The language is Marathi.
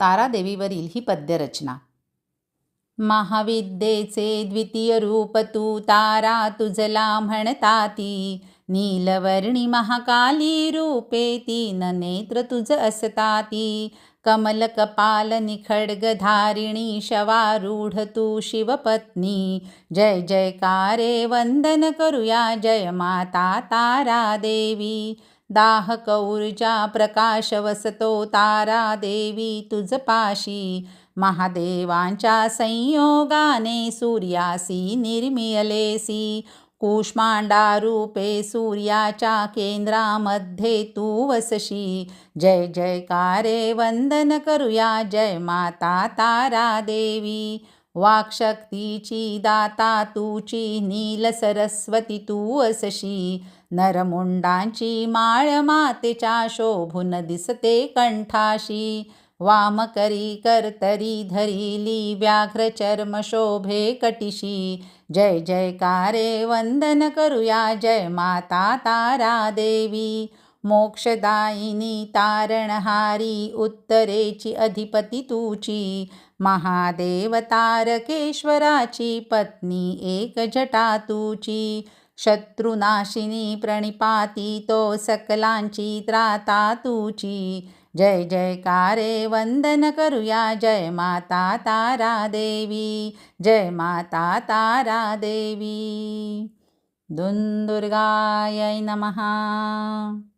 तारादेवीवरील ही पद्यरचना. महाविद्येचे द्वितीय रूप तू तारा तुझला म्हणताती नीलवर्णी महाकाली रूपे तीन नेत्र तुझ असताती. कमल कपाल निखड्ग धारिणी शवारूढ तू शिवपत्नी जय जयकारे वंदन करूया जय माता तारा देवी दाहक ऊर्जा प्रकाश वसतो तारा देवी तुझ पाशी. महादेवांच्या संयोगाने सूर्यासी निर्मियलेसी. कूष्मांडा रूपे सूर्याच्या केंद्रामध्ये तू वसशी. जय जयकारे वंदन करूया. जय माता तारा देवी वाक्शक्तीची दाता तूची नील सरस्वती तू असशी. नरमुंडांची माळ मातेच्या शोभून दिसते कंठाशी. वामकरी कर्तरी धरिली व्याघ्र चर्म शोभे कटिशी. जय जयकारे वंदन करूया जय माता तारा देवी. मोक्षदायिनी तारणहारी उत्तरेची अधिपती तुची. महादेव तारकेश्वराची पत्नी एक जटा तुची. शत्रुनाशिनी प्रणिपाती तो सकलांची त्राता तुची. जय जयकारे वंदन करूया जय माता तारा देवी. जय माता तारा देवी. दुंदुर्गाय नमः.